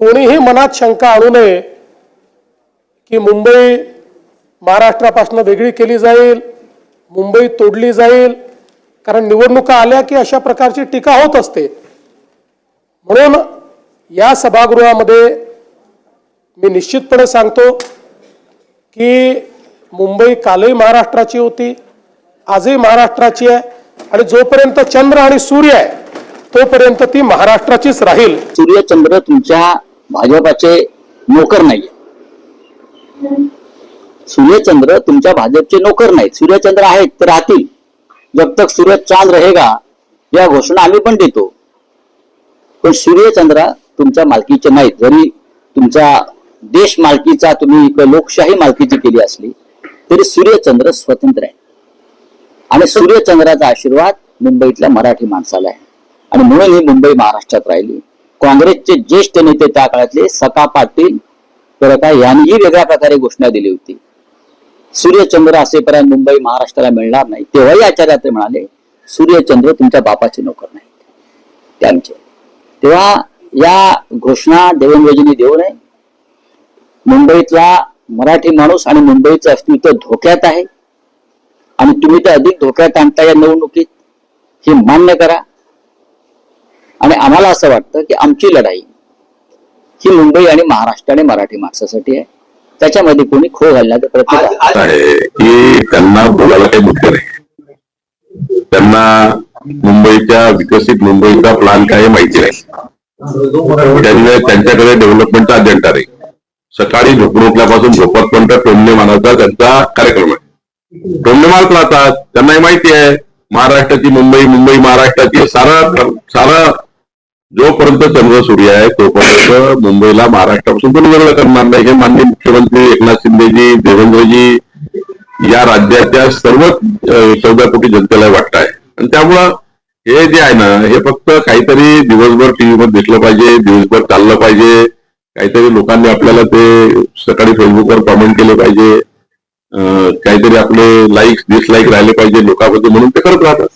कोणीही मनात शंका आणू नये की मुंबई महाराष्ट्रापासून वेगळी केली जाईल मुंबई तोडली जाईल कारण निवडणुका आल्या की अशा प्रकारची टीका होत असते. म्हणून या सभागृहामध्ये मी निश्चितपणे सांगतो की मुंबई कालही महाराष्ट्राची होती आजही महाराष्ट्राची आहे आणि जोपर्यंत चंद्र आणि सूर्य आहे तोपर्यंत ती महाराष्ट्राचीच राहील. सूर्यचंद्र तुमच्या भाजपाचे नोकर नाहीये सूर्यचंद्र तुमच्या भाजपचे नोकर नाहीत. सूर्यचंद्र आहेत तर राहतील. जब तक सूर्य चांद रहेगा या घोषणा आम्ही पण देतो. पण सूर्यचंद्र तुमच्या मालकीचे नाहीत. जरी तुमचा देश मालकीचा तुम्ही लोकशाही मालकीची केली असली तरी सूर्यचंद्र स्वतंत्र आहे. आणि सूर्यचंद्राचा आशीर्वाद मुंबईतल्या मराठी माणसाला आहे. आणि म्हणून ही मुंबई महाराष्ट्रात राहिली. काँग्रेसचे ज्येष्ठ नेते त्या काळातले सका पाटील परका यांनीही वेगळ्या प्रकारे घोषणा दिली होती. सूर्यचंद्र असेपर्यंत मुंबई महाराष्ट्राला मिळणार नाही तेव्हाही आचार्य ते म्हणाले सूर्यचंद्र तुमच्या बापाचे नोकर नाहीत. त्यांचे. तेव्हा या घोषणा देवेंद्रजींनी देऊ नये. मुंबईतला मराठी माणूस आणि मुंबईचं अस्तित्व धोक्यात आहे. आणि तुम्ही ते अधिक धोक्यात आणता या निवडणुकीत हे मान्य करा. आम्हाला असं वाटतं की आमची लढाई ही मुंबई आणि महाराष्ट्र आणि मराठी माणसासाठी आहे. त्याच्यामध्ये कोणी खो घालण्याचा प्रयत्न की त्यांना बोलायला काही मुद्दे नाही. त्यांना मुंबईच्या विकसित मुंबईचा प्लॅन काही माहिती नाही. त्यांनी त्यांच्याकडे डेव्हलपमेंटचा अजेंडा नाही. सकाळी झोपून उठल्यापासून झोपतपर्यंत टोमणे मानाचा त्यांचा कार्यक्रम आहे. टोमणे मारत राहतात त्यांनाही माहिती आहे महाराष्ट्राची मुंबई मुंबई महाराष्ट्राची सारा सारा जोपर्यंत चंद्र सूर्य आहे तोपर्यंत मुंबईला महाराष्ट्रापासून कोणी वेगळं करणार नाही. हे माननीय मुख्यमंत्री एकनाथ शिंदेजी देवेंद्रजी या राज्याच्या सर्व चौदा कोटी जनतेला वाटत आहे. आणि त्यामुळं हे जे आहे ना हे फक्त काहीतरी दिवसभर टीव्हीवर दिसलं पाहिजे दिवसभर चाललं पाहिजे. काहीतरी लोकांनी आपल्याला ते सकाळी फेसबुकवर कमेंट केले पाहिजे. काहीतरी आपले लाईक्स डिसलाईक राहिले पाहिजे लोकांमध्ये म्हणून ते करत राहतात.